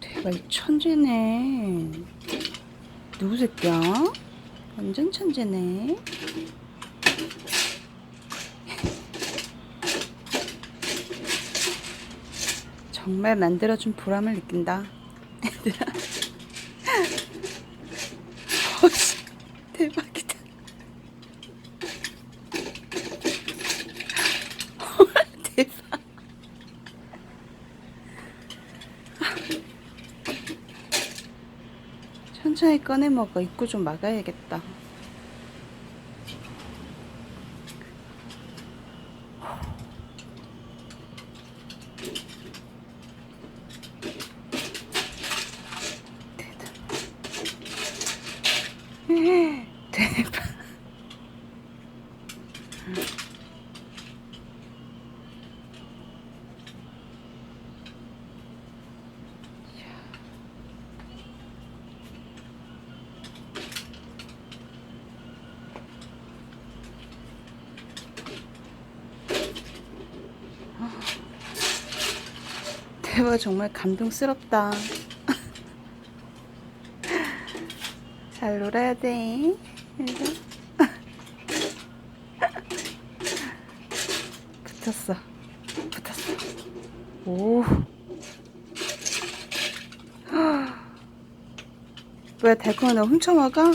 대박 천재네. 누구 새끼야? 완전 천재네. 정말 만들어준 보람을 느낀다. 얘들아 어씨 대박이다 헐 대박 천천히 꺼내 먹어. 입구 좀 막아야겠다. 대박. 대박 정말 감동스럽다. 잘 놀아야 돼. 붙었어. 붙었어. 오. 뭐야 달콤아 너 훔쳐먹어?